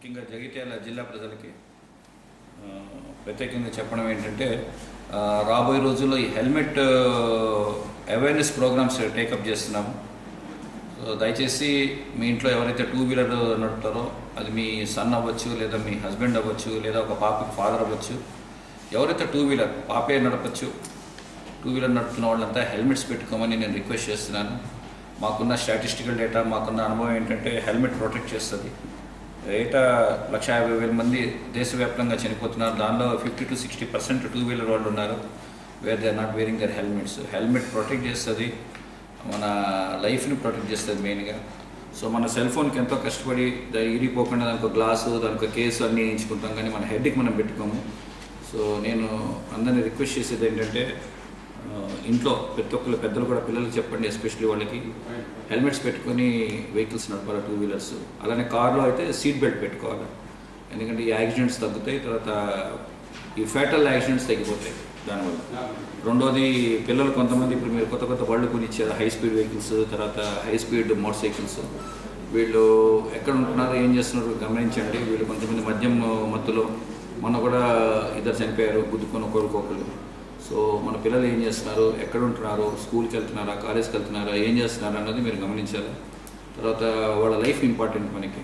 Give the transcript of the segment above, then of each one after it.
ముఖ్యంగా జగిత్యాల జిల్లా ప్రజలకి ప్రత్యేకంగా చెప్పడం ఏంటంటే రాబోయే రోజుల్లో ఈ helmet awareness programs take up చేస్తున్నాము. సో దయచేసి మీ ఇంట్లో ఎవరైతే టూ వీలర్ నడుపుతారో అది మీ సన్ అవ్వచ్చు లేదా మీ హస్బెండ్ అవ్వచ్చు లేదా ఒక పాపకి ఫాదర్ అవ్వచ్చు ఎవరైతే టూ వీలర్ పాపే నడపచ్చు టూ వీలర్ నడుపుతున్న వాళ్ళంతా హెల్మెట్స్ పెట్టుకోమని నేను రిక్వెస్ట్ చేస్తున్నాను. మాకున్న స్టాటిస్టికల్ డేటా మాకున్న అనుభవం ఏంటంటే హెల్మెట్ ప్రొటెక్ట్ చేస్తుంది. ఏటా లక్ష యాభై వేల మంది దేశవ్యాప్తంగా చనిపోతున్నారు. దానిలో fifty to sixty percent two wheeler వాళ్ళు ఉన్నారు. Where they are not wearing their helmets helmet protect చేస్తుంది. మన లైఫ్ని ప్రొటెక్ట్ చేస్తుంది మెయిన్గా సో మన సెల్ ఫోన్కి ఎంతో కష్టపడి ఇరిగిపోకుండా దానికి ఒక గ్లాసు దానికి కేసు అన్నీ వేయించుకుంటాం. కానీ మన హెడ్కి మనం పెట్టుకోము. సో నేను అందరిని రిక్వెస్ట్ చేసేది ఏంటంటే ఇంట్లో ప్రతి ఒక్కరు పెద్దలు కూడా పిల్లలకి చెప్పండి ఎస్పెషల్లీ వాళ్ళకి. హెల్మెట్స్ పెట్టుకొని వెహికల్స్ నడపాలి టూ వీలర్స్. అలానే కార్లో అయితే సీట్ బెల్ట్ పెట్టుకోవాలి. ఎందుకంటే ఈ యాక్సిడెంట్స్ తగ్గుతాయి తర్వాత ఈ ఫ్యాటల్ యాక్సిడెంట్స్ తగ్గిపోతాయి దానివల్ల. రెండోది పిల్లలు కొంతమంది ఇప్పుడు మీరు కొత్త కొత్త బళ్ళు కొని ఇచ్చారు హై స్పీడ్ వెహికల్స్ తర్వాత హై స్పీడ్ మోటార్ సైకిల్స్ వీళ్ళు ఎక్కడ ఉంటున్నారో ఏం చేస్తున్నారో గమనించండి. వీళ్ళు కొంతమంది మద్యం మత్తులో మొన్న కూడా ఇద్దరు చనిపోయారు గుద్దుకొని ఒకరికొకరు సో మన పిల్లలు ఏం చేస్తున్నారు? ఎక్కడ ఉంటున్నారు? స్కూల్కి వెళ్తున్నారా? కాలేజ్కి వెళ్తున్నారా? ఏం చేస్తున్నారు అన్నది మీరు గమనించాలి? తర్వాత వాళ్ళ లైఫ్ ఇంపార్టెంట్ మనకి.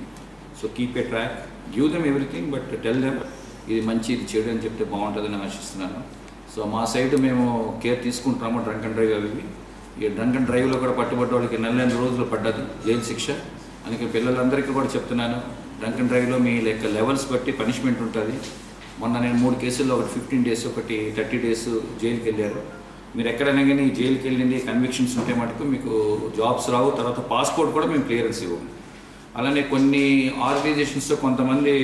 So keep a track. Give them everything but tell them ఇది మంచి ఇది చెడు అని చెప్తే బాగుంటుందని ఆశిస్తున్నాను. సో మా సైడ్ మేము కేర్ తీసుకుంటున్నాము డ్రంక్ అండ్ డ్రైవ్ అవి. ఈ డ్రంక్ అండ్ డ్రైవ్లో కూడా పట్టుబడ్డ వాళ్ళకి నెల నెల రోజులు పడ్డది జైలు శిక్ష. అందుకే పిల్లలందరికీ కూడా చెప్తున్నాను డ్రంక్ అండ్ డ్రైవ్లో మీ లెక్క లెవెల్స్ బట్టి పనిష్మెంట్ ఉంటుంది. మొన్న నేను మూడు కేసుల్లో ఒకటి ఫిఫ్టీన్ డేస్ ఒకటి థర్టీ డేస్ జైలుకి వెళ్ళారు మీరు ఎక్కడైనా కానీ జైలుకి వెళ్ళింది కన్విక్షన్స్ ఉంటే మటుకు మీకు జాబ్స్ రావు తర్వాత పాస్పోర్ట్ కూడా మేము క్లియరెన్స్ ఇవ్వము అలానే కొన్ని ఆర్గనైజేషన్స్తో కొంతమంది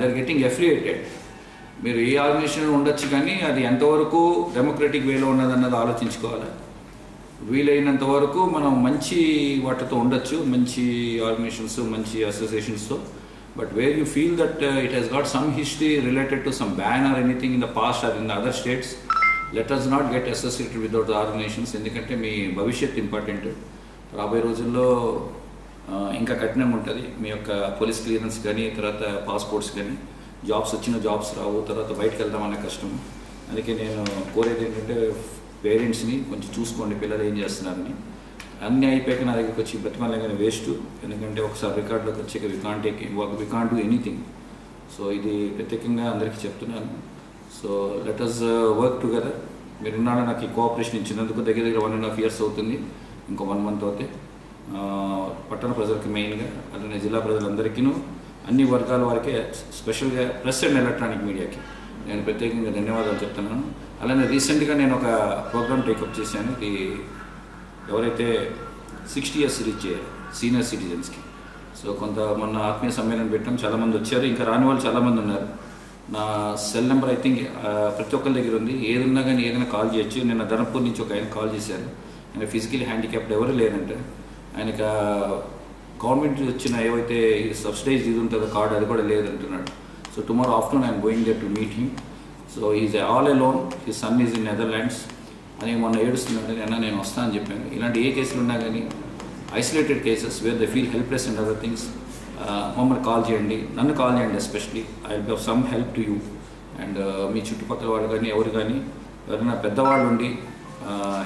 దర్ గెట్టింగ్ ఎఫిలియేటెడ్ మీరు ఏ ఆర్గనైజేషన్ ఉండొచ్చు కానీ అది ఎంతవరకు డెమోక్రటిక్ వేలో ఉన్నదన్నది ఆలోచించుకోవాలి. వీలైనంత వరకు మనం మంచి వాటితో ఉండొచ్చు మంచి ఆర్గనైజేషన్స్ మంచి అసోసియేషన్స్తో but where you feel that it has got some history related to some ban or anything in the past or in the other states let us not get associated without the organisations ఎందుకంటే మీ భవిష్యత్ important రాబోయే రోజుల్లో ఇంకా కఠినం ఉంటుంది మీ యొక్క police clearance కానీ తర్వాత పాస్పోర్ట్స్ కానీ జాబ్స్ వచ్చిన జాబ్స్ రావు తర్వాత బయటకు వెళ్దామనే కష్టం అందుకే నేను కోరేది ఏంటంటే పేరెంట్స్ని కొంచెం చూసుకోండి పిల్లలు ఏం చేస్తున్నారని అన్నీ అయిపోయాక నా దగ్గరికి వచ్చి బతిమాలగానే వేస్ట్. ఎందుకంటే ఒకసారి రికార్డులోకి వచ్చాక we can't take we can't do anything so ఇది ప్రత్యేకంగా అందరికీ చెప్తున్నాను. So let us work together మీరు ఉన్నాడు నాకు ఈ కోఆపరేషన్ ఇచ్చినందుకు దగ్గర దగ్గర వన్ అండ్ హాఫ్ ఇయర్స్ అవుతుంది. ఇంకో వన్ మంత్ అవుతే పట్టణ ప్రజలకి మెయిన్గా అలానే జిల్లా ప్రజలందరికీను అన్ని వర్గాల వారికే స్పెషల్గా ప్రెస్ అండ్ ఎలక్ట్రానిక్ మీడియాకి నేను ప్రత్యేకంగా ధన్యవాదాలు చెప్తున్నాను. అలానే రీసెంట్గా నేను ఒక ప్రోగ్రామ్ టేకప్ చేశాను. ఇది ఎవరైతే సిక్స్టీ ఇయర్స్ రీచ్ అయ్యారు సీనియర్ సిటిజన్స్కి. సో కొంత మొన్న ఆత్మీయ సమ్మేళనం పెట్టాం చాలామంది వచ్చారు. ఇంకా రాని వాళ్ళు చాలామంది ఉన్నారు. నా సెల్ నెంబర్ ఐ థింక్ ప్రతి ఒక్కరి దగ్గర ఉంది. ఏదున్నా కానీ ఏదైనా కాల్ చేయొచ్చు. నిన్న ధనపూర్ నుంచి ఒక ఆయన కాల్ చేశారు. ఆయన ఫిజికలీ హ్యాండిక్యాప్డ్ ఎవరు లేదంటే ఆయనకి గవర్నమెంట్ వచ్చిన ఏవైతే సబ్సిడైజ్ ఇది ఉంటుందో కార్డు అది కూడా లేదంటున్నాడు. So tomorrow afternoon I'm going there to meet him. So is all alone. His son is in Netherlands. అని మొన్న ఏడుస్తున్నాడు అన్న నేను వస్తాను అని చెప్పాను. ఇలాంటి ఏ కేసులు ఉన్నా కానీ isolated cases where they feel helpless and other things మమ్మల్ని కాల్ చేయండి. నన్ను కాల్ చేయండి especially I will be of some help to you and మీ చుట్టుపక్కల వాళ్ళు కానీ ఎవరు కానీ ఎవరైనా పెద్దవాళ్ళు ఉండి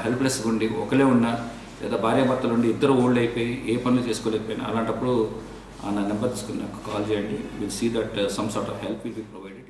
హెల్ప్లెస్గా ఉండి ఒకలే ఉన్నా లేదా భార్యాభర్తలు ఉండి ఇద్దరు ఓల్డ్ అయిపోయి ఏ పనులు చేసుకోలేకపోయినా అలాంటప్పుడు ఆ నా నెంబర్ తీసుకుని నాకు కాల్ చేయండి. Will see that some sort of help will be provided